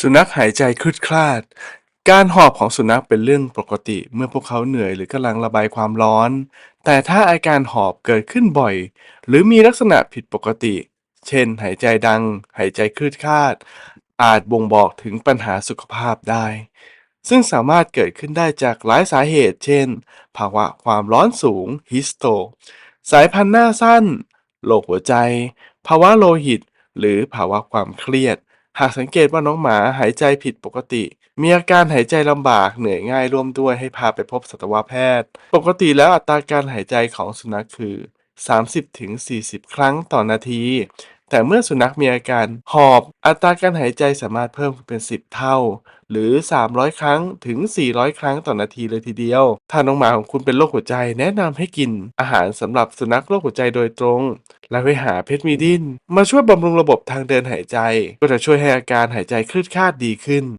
สุนัขหายใจคลืดคลาด การหอบของสุนัขเป็นเรื่องปกติเมื่อพวกเขาเหนื่อยหรือกำลังระบายความร้อน แต่ถ้าอาการหอบเกิดขึ้นบ่อย หรือมีลักษณะผิดปกติ เช่น หายใจดัง หายใจคลืดคลาด อาจบ่งบอกถึงปัญหาสุขภาพได้ ซึ่งสามารถเกิดขึ้นได้จากหลายสาเหตุ เช่น ภาวะความร้อนสูงฮิสโต สายพันธุ์หน้าสั้น โรคหัวใจ ภาวะโลหิต หรือภาวะความเครียด หากสังเกตว่าน้องหมาหายใจผิดปกติ มีอาการหายใจลำบากเหนื่อยง่ายร่วมด้วยให้พาไปพบสัตวแพทย์ ปกติแล้วอัตราการหายใจของสุนัขคือ 30-40 ครั้งต่อนาที แต่เมื่อสุนัขมีอาการหอบ อัตราการหายใจสามารถเพิ่มขึ้นเป็น 10 เท่า หรือ 300 ครั้งถึง 400 ครั้งต่อนาทีเลยทีเดียว ถ้าน้องหมาของคุณเป็นโรคหัวใจแนะนำให้กิน อาหารสำหรับสุนัขโรคหัวใจโดยตรง และไปหาเพชรมีดิน มาช่วยบำรุงระบบทางเดินหายใจ ก็จะช่วยให้อาการหายใจคลืดคลาดดีขึ้น